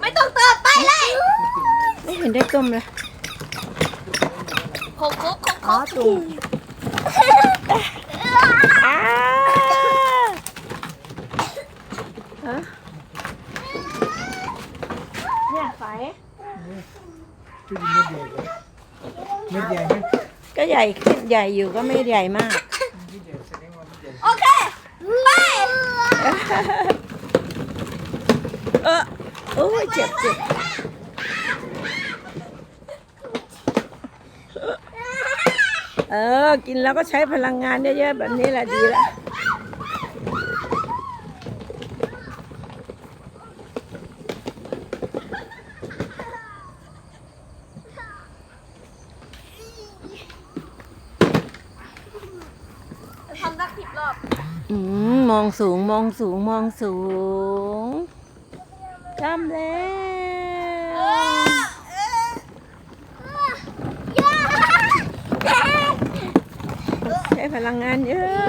ไม่ต้องเติมไปเลยไม่เห็นได้ต้มเลยโคกโคกโคกอ๋อตุ่มอ้าฮะเนี่ยไฟขึ้นเม็ดใหญ่เลยเม็ดใหญ่ไหมก็ใหญ่ขึ้นใหญ่อยู่ก็ไม่ใหญ่มากเม็ดใหญ่แสดงว่าเม็ดใหญ่โอเค ไปเออ โอ้ยเจ็บเจ็บเออ กินแล้วก็ใช้พลังงานเยอะๆแบบนี้แหละดีละทำสักสิบรอบ อืม มองสูง มองสูง มองสูง ทำแล้วใช้พลังงานเยอะ